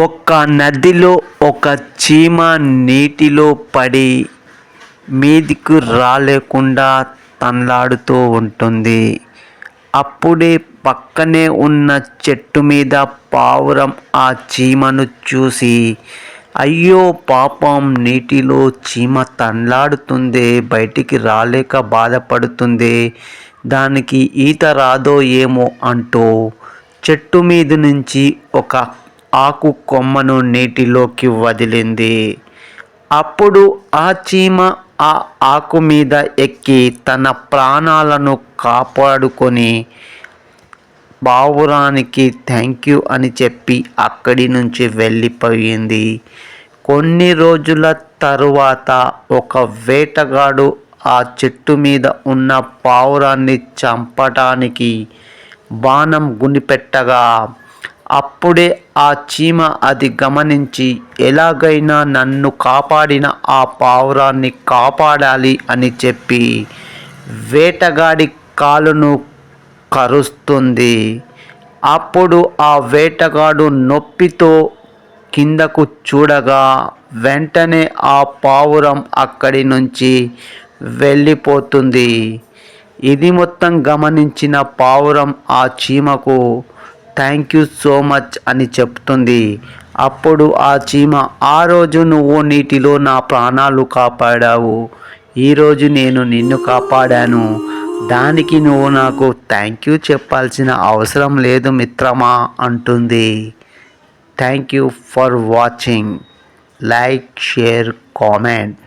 ఒక్క నదిలో ఒక చీమ నీటిలో పడి మీదికి రాలేకుండా తన్లాడుతూ ఉంటుంది. అప్పుడే పక్కనే ఉన్న చెట్టు మీద పావురం ఆ చీమను చూసి అయ్యో పాపం నీటిలో చీమ తన్లాడుతుంది బయటికి రాలేక బాధపడుతుంది దానికి ఈత రాదో ఏమో అంటూ చెట్టు మీద నుంచి ఒక ఆకు కొమ్మను నీటిలోకి వదిలింది. అప్పుడు ఆ చీమ ఆ ఆకు మీద ఎక్కి తన ప్రాణాలను కాపాడుకొని పావురానికి థ్యాంక్ యూ అని చెప్పి అక్కడి నుంచి వెళ్ళిపోయింది. కొన్ని రోజుల తరువాత ఒక వేటగాడు ఆ చెట్టు మీద ఉన్న పావురాన్ని చంపటానికి బాణం గునిపెట్టగా అప్పుడే ఆ చీమ అది గమనించి ఎలాగైనా నన్ను కాపాడిన ఆ పావురాన్ని కాపాడాలి అని చెప్పి వేటగాడి కాలును కరుస్తుంది. అప్పుడు ఆ వేటగాడు నొప్పితో కిందకు చూడగా వెంటనే ఆ పావురం అక్కడి నుంచి వెళ్ళిపోతుంది. ఇది మొత్తం గమనించిన పావురం ఆ చీమకు థ్యాంక్ యూ సో మచ్ అని చెప్తుంది. అప్పుడు ఆ చీమ ఆ రోజు నువ్వు నీటిలో నా ప్రాణాలు కాపాడావు. ఈరోజు నేను నిన్ను కాపాడాను. దానికి నువ్వు నాకు థ్యాంక్ యూ చెప్పాల్సిన అవసరం లేదు మిత్రమా అంటుంది. Thank you for watching. Like share comment.